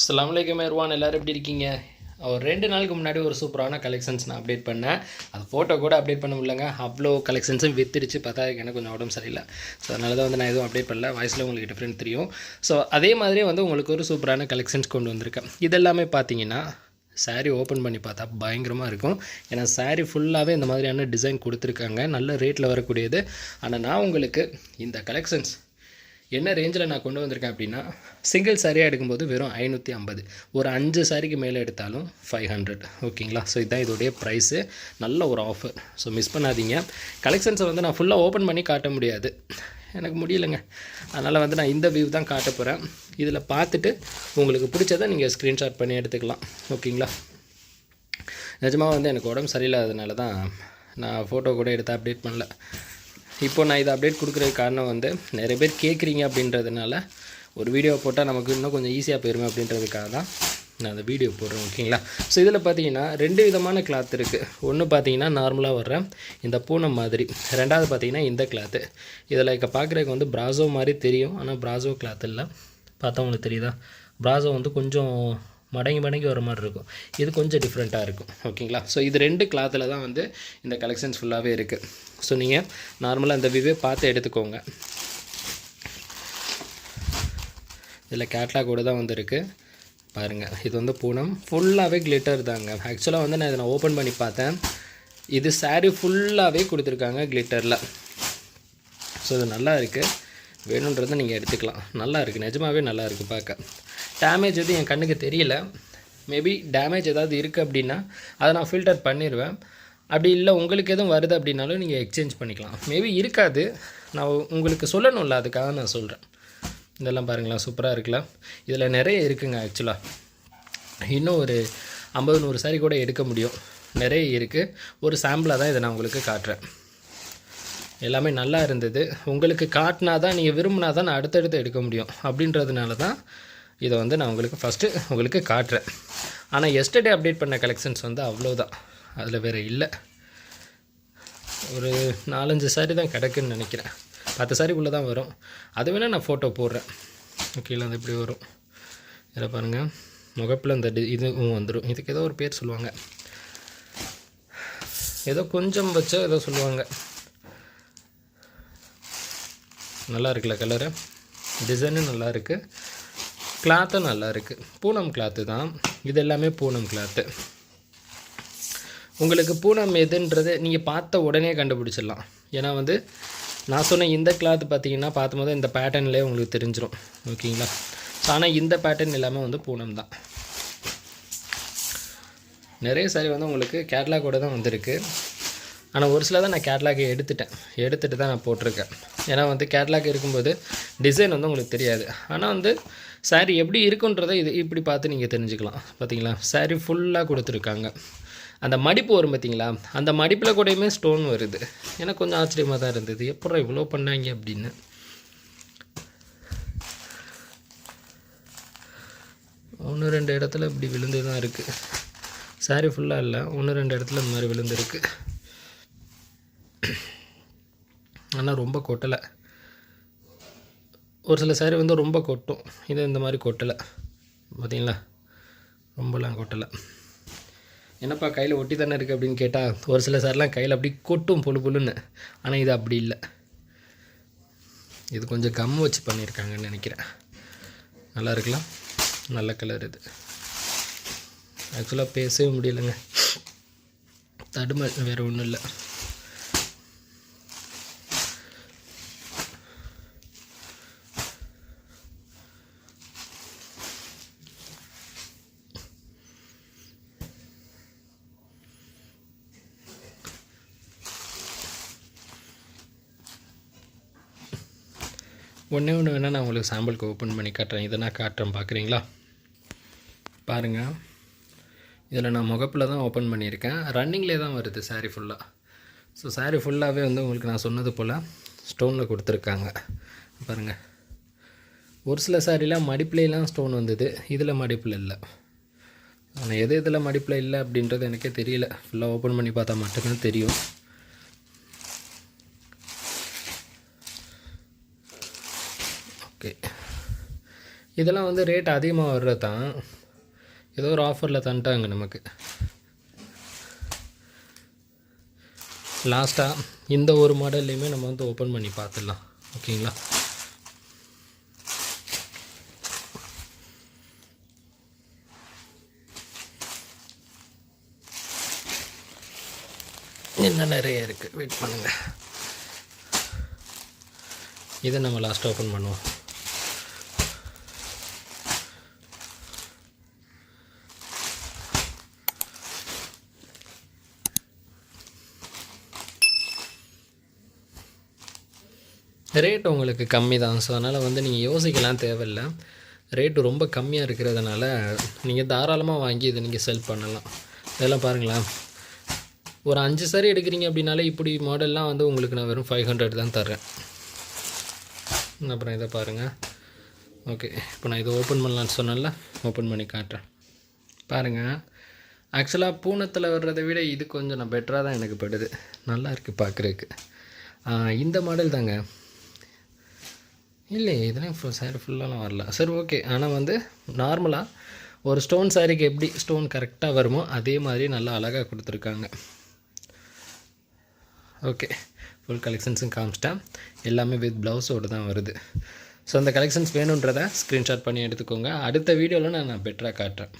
அஸ்ஸலாமு அலைக்கும் எல்லோரும் எப்படி இருக்கீங்க? ஒரு ரெண்டு நாளுக்கு முன்னாடி ஒரு சூப்பரான கலெக்ஷன்ஸ் நான் அப்டேட் பண்ணேன். அது ஃபோட்டோ கூட அப்டேட் பண்ண முடியலங்க. அவ்வளோ கலெக்ஷன்ஸும் வித்துருச்சு பார்த்தா எனக்கு கொஞ்சம் உடம்பு சரியில்லை. ஸோ அதனால தான் வந்து நான் எதுவும் அப்டேட் பண்ணல. வாய்ஸில் உங்களுக்கு டிஃப்ரெண்ட் தெரியும். ஸோ அதே மாதிரியே வந்து உங்களுக்கு ஒரு சூப்பரான கலெக்ஷன்ஸ் கொண்டு வந்திருக்கேன். இதெல்லாமே பார்த்தீங்கன்னா சாரீ ஓப்பன் பண்ணி பார்த்தா பயங்கரமாக இருக்கும். ஏன்னா சாரீ ஃபுல்லாகவே இந்த மாதிரியான டிசைன் கொடுத்துருக்காங்க. நல்ல ரேட்டில் வரக்கூடியது. ஆனால் நான் உங்களுக்கு இந்த கலெக்ஷன்ஸ் என்ன ரேஞ்சில் நான் கொண்டு வந்திருக்கேன் அப்படின்னா சிங்கிள் சாரியாக எடுக்கும்போது வெறும் ஐநூற்றி ஐம்பது. ஒரு அஞ்சு சாரிக்கு மேலே எடுத்தாலும் ஃபைவ் ஹண்ட்ரட் ஓகேங்களா ஸோ இதுதான் இதோடைய ப்ரைஸு நல்ல ஒரு ஆஃபர் ஸோ மிஸ் பண்ணாதீங்க. கலெக்ஷன்ஸை வந்து நான் ஃபுல்லாக ஓப்பன் பண்ணி காட்ட முடியாது. எனக்கு முடியலைங்க. அதனால் வந்து நான் இந்த வியூ தான் காட்ட போகிறேன் இதில் பார்த்துட்டு உங்களுக்கு பிடிச்சதை நீங்கள் ஸ்க்ரீன்ஷாட் பண்ணி எடுத்துக்கலாம். ஓகேங்களா நிஜமாக வந்து எனக்கு உடம்பு சரியில்லாததுனால தான் நான் ஃபோட்டோ கூட எடுத்து அப்டேட் பண்ணல. இப்போ நான் இதை அப்டேட் கொடுக்குறதுக்கு காரணம் வந்து நிறைய பேர் கேட்குறீங்க அப்படின்றதுனால ஒரு வீடியோ போட்டால் நமக்கு இன்னும் கொஞ்சம் ஈஸியாக போயிருமே அப்படின்றதுக்காக தான் நான் அந்த வீடியோ போடுறேன் ஓகேங்களா ஸோ இதில் பார்த்தீங்கன்னா ரெண்டு விதமான கிளாத் இருக்குது ஒன்று பார்த்தீங்கன்னா நார்மலாக வர்ற இந்த பூனை மாதிரி. ரெண்டாவது பார்த்தீங்கன்னா இந்த கிளாத்து இதில் இப்போ பார்க்குறதுக்கு வந்து ப்ராசோ மாதிரி தெரியும். ஆனால் ப்ராசோ கிளாத் இல்லை. பார்த்தா உங்களுக்கு தெரியுதா? ப்ராசோ வந்து கொஞ்சம் மடங்கி மடங்கி வர மாதிரி இருக்கும். இது கொஞ்சம் டிஃப்ரெண்ட்டாக இருக்கும். ஓகேங்களா ஸோ இது ரெண்டு கிளாத்தில் தான் வந்து இந்த கலெக்ஷன்ஸ் ஃபுல்லாகவே இருக்குது ஸோ நீங்கள் நார்மலாக இந்த விவே பார்த்து எடுத்துக்கோங்க. இதில் கேட்லாக் கூட தான் வந்திருக்கு பாருங்கள் இது வந்து பூனம். ஃபுல்லாகவே கிளிட்டர் தாங்க. ஆக்சுவலாக வந்து நான் இதை நான் ஓப்பன் பண்ணி பார்த்தேன். இது சாரீ ஃபுல்லாகவே கொடுத்துருக்காங்க கிளிட்டரில் ஸோ இது நல்லா இருக்குது வேணுன்றதை நீங்கள் எடுத்துக்கலாம். நல்லா இருக்குது நிஜமாகவே நல்லா இருக்குது பார்க்க. டேமேஜ் எதுவும் என் கண்ணுக்கு தெரியல. மேபி டேமேஜ் ஏதாவது இருக்குது அப்படின்னா அதை நான் ஃபில்டர் பண்ணிடுவேன் அப்படி இல்லை உங்களுக்கு எதுவும் வருது அப்படின்னாலும் நீங்கள் எக்ஸ்சேஞ்ச் பண்ணிக்கலாம். மேபி இருக்காது. நான் உங்களுக்கு சொல்லணும்ல அதுக்காக நான் சொல்கிறேன் இதெல்லாம் பாருங்களேன் சூப்பராக இருக்குல்ல. இதில் நிறைய இருக்குங்க ஆக்சுவலாக இன்னும் ஒரு ஐம்பது நூறு சாரி கூட எடுக்க முடியும். நிறைய இருக்குது ஒரு சாம்பிளாக தான் இதை நான் உங்களுக்கு காட்டுறேன். எல்லாமே நல்லா இருந்தது. உங்களுக்கு காட்டினா தான் நீங்கள் விரும்பினா தான் நான் அடுத்தடுத்து எடுக்க முடியும். அப்படின்றதுனால தான் இதை வந்து நான் உங்களுக்கு ஃபஸ்ட்டு உங்களுக்கு காட்டுறேன். ஆனால் எஸ்டர்டே அப்டேட் பண்ண கலெக்ஷன்ஸ் வந்து அவ்வளோதான் அதில் வேறு இல்லை. ஒரு நாலஞ்சு சாரி தான் கிடக்குன்னு நினைக்கிறேன். பத்து சாரிக்குள்ளே தான் வரும். அது வேணால் நான் ஃபோட்டோ போடுறேன். ஓகேல அது இப்படி வரும். இதில் பாருங்கள் முகப்பில் இந்த டி இதுவும் வந்துடும் இதுக்கு ஏதோ ஒரு பேர் சொல்லுவாங்க. ஏதோ கொஞ்சம் வச்சா ஏதோ சொல்லுவாங்க. நல்லா இருக்குல்ல கலரு டிசைனும் நல்லா இருக்குது கிளாத்தும் நல்லா இருக்குது பூனம் கிளாத்து தான். இது எல்லாமே பூனம் கிளாத்து உங்களுக்கு பூனம் எதுன்றது நீங்கள் பார்த்த உடனே கண்டுபிடிச்சிடலாம். ஏன்னா வந்து நான் சொன்ன இந்த கிளாத் பார்த்தீங்கன்னா பார்த்தும்போது இந்த பேட்டர்ன்லேயே உங்களுக்கு தெரிஞ்சிடும் ஓகேங்களா? ஸோ ஆனால் இந்த பேட்டர்ன் எல்லாமே வந்து பூனம் தான். நிறைய சாரி வந்து உங்களுக்கு கேட்லாகோட தான் வந்திருக்கு. ஆனால் ஒரு சில தான் நான் கேட்லாகை எடுத்துட்டேன். எடுத்துகிட்டு தான் நான் போட்டிருக்கேன். ஏன்னா வந்து கேட்லாக் இருக்கும்போது டிசைன் வந்து உங்களுக்கு தெரியாது. ஆனால் வந்து saree எப்படி இருக்குன்றதை இது இப்படி பார்த்து நீங்கள் தெரிஞ்சுக்கலாம். பார்த்தீங்களா? saree ஃபுல்லாக கொடுத்துருக்காங்க. அந்த மடிப்பு வரும் பார்த்தீங்களா? அந்த மடிப்பில் கூடயுமே ஸ்டோன் வருது. எனக்கு கொஞ்சம் ஆச்சரியமாக தான் இருந்தது. எப்படா இவ்வளோ பண்ணாங்க அப்படின்னு. ஒன்று ரெண்டு இடத்துல இப்படி விழுந்து தான் இருக்குது சாரி ஃபுல்லாக இல்லை. ஒன்று ரெண்டு இடத்துல இந்த மாதிரி விழுந்துருக்கு. ஆனால் ரொம்ப கொட்டலை. ஒரு சில saree வந்து ரொம்ப கொட்டும். இது இந்த மாதிரி கொட்டலை. பார்த்தீங்களா ரொம்பலாம் கொட்டலை. என்னப்பா கையில் ஒட்டி தானே இருக்குது அப்படின்னு கேட்டால் ஒரு சில சார்லாம் கையில் அப்படி கொட்டும் புழு புழுன்னு. ஆனால் இது அப்படி இல்லை. இது கொஞ்சம் கம் வச்சு பண்ணியிருக்காங்கன்னு நினைக்கிறேன். நல்லா இருக்கலாம். நல்ல கலர் இது. ஆக்சுவலாக பேசவே முடியலைங்க. தடுமை வேறு ஒன்றும் இல்லை. ஒன்றே ஒன்று வேணால் நான் உங்களுக்கு சாம்பிளுக்கு ஓப்பன் பண்ணி காட்டுறேன். இதை நான் காட்டுறேன். பார்க்குறீங்களா? பாருங்கள் இதில் நான் முகப்பில் தான் ஓப்பன் பண்ணியிருக்கேன். ரன்னிங்லே தான் வருது சாரீ ஃபுல்லாக ஸோ saree ஃபுல்லாகவே வந்து உங்களுக்கு நான் சொன்னது போல் ஸ்டோனில் கொடுத்துருக்காங்க. பாருங்கள் ஒரு சில சாரிலாம் மடிப்புலாம் ஸ்டோன் வந்தது. இதில் மடிப்பில் இல்லை. ஆனால் எது இதில் மடிப்பில் இல்லை அப்படின்றது எனக்கே தெரியல. ஃபுல்லாக ஓப்பன் பண்ணி பார்த்தா மட்டும்தான் தெரியும். ஓகே. இதெல்லாம் வந்து ரேட் அதிகமாக வர்றது தான் ஏதோ ஒரு ஆஃபரில் தந்துட்டாங்க நமக்கு. லாஸ்ட்டாக இந்த ஒரு மாடல்லையுமே நம்ம வந்து ஓப்பன் பண்ணி பார்த்துடலாம். ஓகேங்களா? இன்னும் நிறைய இருக்குது வெயிட் பண்ணுங்கள் இதை நம்ம லாஸ்ட்டாக ஓப்பன் பண்ணுவோம். ரேட் உங்களுக்கு கம்மி தான் ஸோ அதனால் வந்து நீங்கள் யோசிக்கலாம் தேவையில்லை. ரேட்டு ரொம்ப கம்மியாக இருக்கிறதுனால நீங்கள் தாராளமாக வாங்கி இதை நீங்கள் செல் பண்ணலாம். இதெல்லாம் பாருங்களேன் ஒரு அஞ்சு சாரி எடுக்கிறீங்க அப்படின்னாலே இப்படி மாடல்லாம் வந்து உங்களுக்கு நான் வெறும் ஃபைவ் ஹண்ட்ரட் தான் தரேன் அப்புறம் இதை பாருங்கள் ஓகே இப்போ நான் இதை ஓப்பன் பண்ணலான்னு சொன்னேன்ல ஓப்பன் பண்ணி காட்டுறேன். பாருங்கள் ஆக்சுவலாக பூனத்தில் வர்றதை விட இது கொஞ்சம் நான் பெட்டராக தான் எனக்கு படுது. நல்லா இருக்குது பார்க்குறதுக்கு இந்த மாடல் தாங்க. இல்லையே இதெல்லாம் ஃபுல் சாரி ஃபுல்லாலாம் வரல. சரி ஓகே ஆனால் வந்து நார்மலாக ஒரு ஸ்டோன் சாரிக்கு எப்படி ஸ்டோன் கரெக்டாக வருமோ அதே மாதிரி நல்லா அழகாக கொடுத்துருக்காங்க. ஓகே ஃபுல் கலெக்ஷன்ஸும் காமிச்சிட்டேன். எல்லாமே வித் ப்ளவுஸோடு தான் வருது. ஸோ அந்த கலெக்ஷன்ஸ் வேணுன்றதை ஸ்க்ரீன்ஷாட் பண்ணி எடுத்துக்கோங்க. அடுத்த வீடியோவில் நான் நான் பெட்டராக காட்டுறேன்.